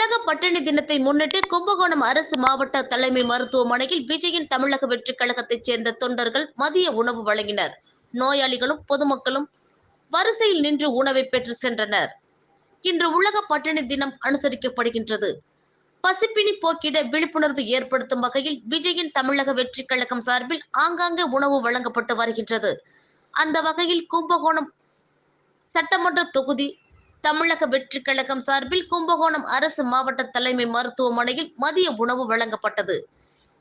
உலக பட்டினி தினத்தை முன்னிட்டு கும்பகோணம் அரசு மாவட்ட தலைமை மருத்துவமனையில் விஜயின் தமிழக வெற்றிக் கழகத்தைச் சேர்ந்த தொண்டர்கள் மதிய உணவு வழங்கினர். நோயாளிகளும் பொதுமக்களும் வரிசையில் நின்று உணவை பெற்று சென்றனர். இன்று உலக பட்டினி தினம் அனுசரிக்கப்படுகின்றது. பசிப்பினி போக்கிட விழிப்புணர்வு ஏற்படுத்தும் வகையில் விஜயின் தமிழக வெற்றிக் கழகம் சார்பில் ஆங்காங்கே உணவு வழங்கப்பட்டு வருகின்றது. அந்த வகையில் கும்பகோணம் சட்டமன்ற தொகுதி தமிழக வெற்றிக் கழகம் சார்பில் கும்பகோணம் அரசு மாவட்ட தலைமை மருத்துவமனையில் மதிய உணவு வழங்கப்பட்டது.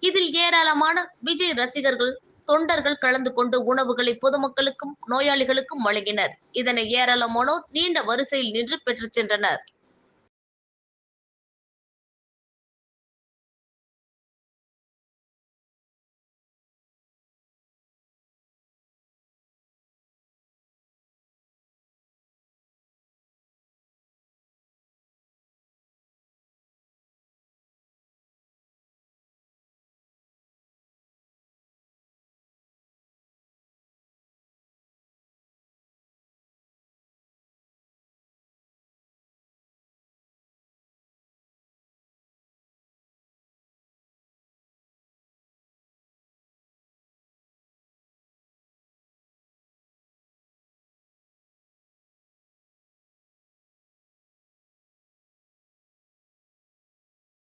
இதில் ஏராளமான விஜய் ரசிகர்கள் தொண்டர்கள் கலந்து கொண்டு உணவுகளை பொதுமக்களுக்கும் நோயாளிகளுக்கும் வழங்கினர். இதனை ஏராளமானோர் நீண்ட வரிசையில் நின்று பெற்றுச் சென்றனர்.